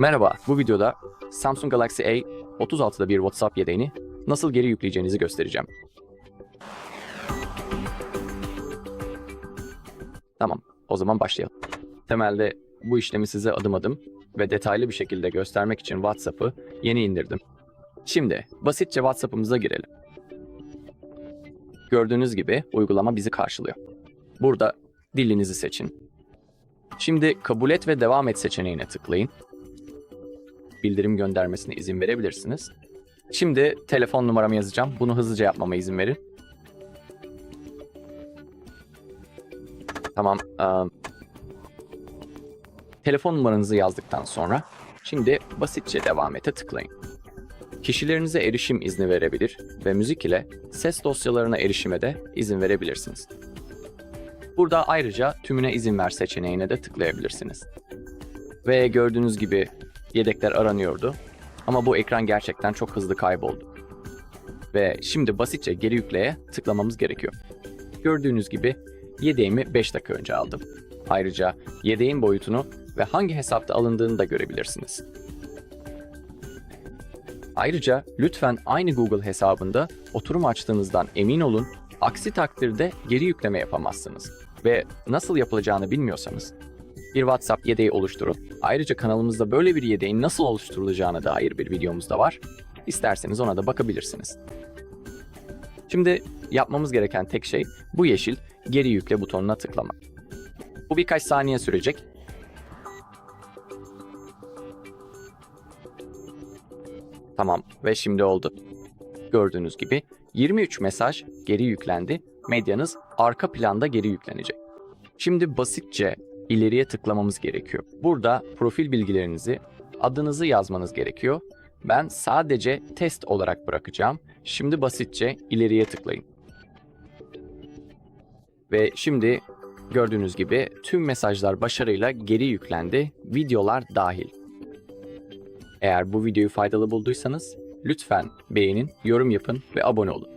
Merhaba, bu videoda Samsung Galaxy A 36'da bir WhatsApp yedeğini nasıl geri yükleyeceğinizi göstereceğim. Tamam, o zaman başlayalım. Temelde bu işlemi size adım adım ve detaylı bir şekilde göstermek için WhatsApp'ı yeni indirdim. Şimdi basitçe WhatsApp'ımıza girelim. Gördüğünüz gibi uygulama bizi karşılıyor. Burada dilinizi seçin. Şimdi kabul et ve devam et seçeneğine tıklayın bildirim göndermesine izin verebilirsiniz. Şimdi telefon numaramı yazacağım. Bunu hızlıca yapmama izin verin. Tamam. eee, telefon numaranızı yazdıktan sonra şimdi basitçe devam ete tıklayın. Kişilerinize erişim izni verebilir ve müzik ile ses dosyalarına erişime de izin verebilirsiniz. Burada ayrıca tümüne izin ver seçeneğine de tıklayabilirsiniz. Ve gördüğünüz gibi yedekler aranıyordu. Ama bu ekran gerçekten çok hızlı kayboldu. Ve şimdi basitçe geri yükleye tıklamamız gerekiyor. Gördüğünüz gibi yedeğimi 5 dakika önce aldım. Ayrıca yedeğin boyutunu ve hangi hesapta alındığını da görebilirsiniz. Ayrıca lütfen aynı Google hesabında oturum açtığınızdan emin olun. Aksi takdirde geri yükleme yapamazsınız. Ve nasıl yapılacağını bilmiyorsanız bir WhatsApp yedeği oluşturun. Ayrıca kanalımızda böyle bir yedeğin nasıl oluşturulacağına dair bir videomuz da var. İsterseniz ona da bakabilirsiniz. Şimdi yapmamız gereken tek şey bu yeşil geri yükle butonuna tıklamak. Bu birkaç saniye sürecek. Tamam ve şimdi oldu. Gördüğünüz gibi 23 mesaj geri yüklendi. Medyanız arka planda geri yüklenecek. Şimdi basitçe ileriye tıklamamız gerekiyor. Burada profil bilgilerinizi, adınızı yazmanız gerekiyor. Ben sadece test olarak bırakacağım. Şimdi basitçe ileriye tıklayın. Ve şimdi gördüğünüz gibi tüm mesajlar başarıyla geri yüklendi, videolar dahil. Eğer bu videoyu faydalı bulduysanız lütfen beğenin, yorum yapın ve abone olun.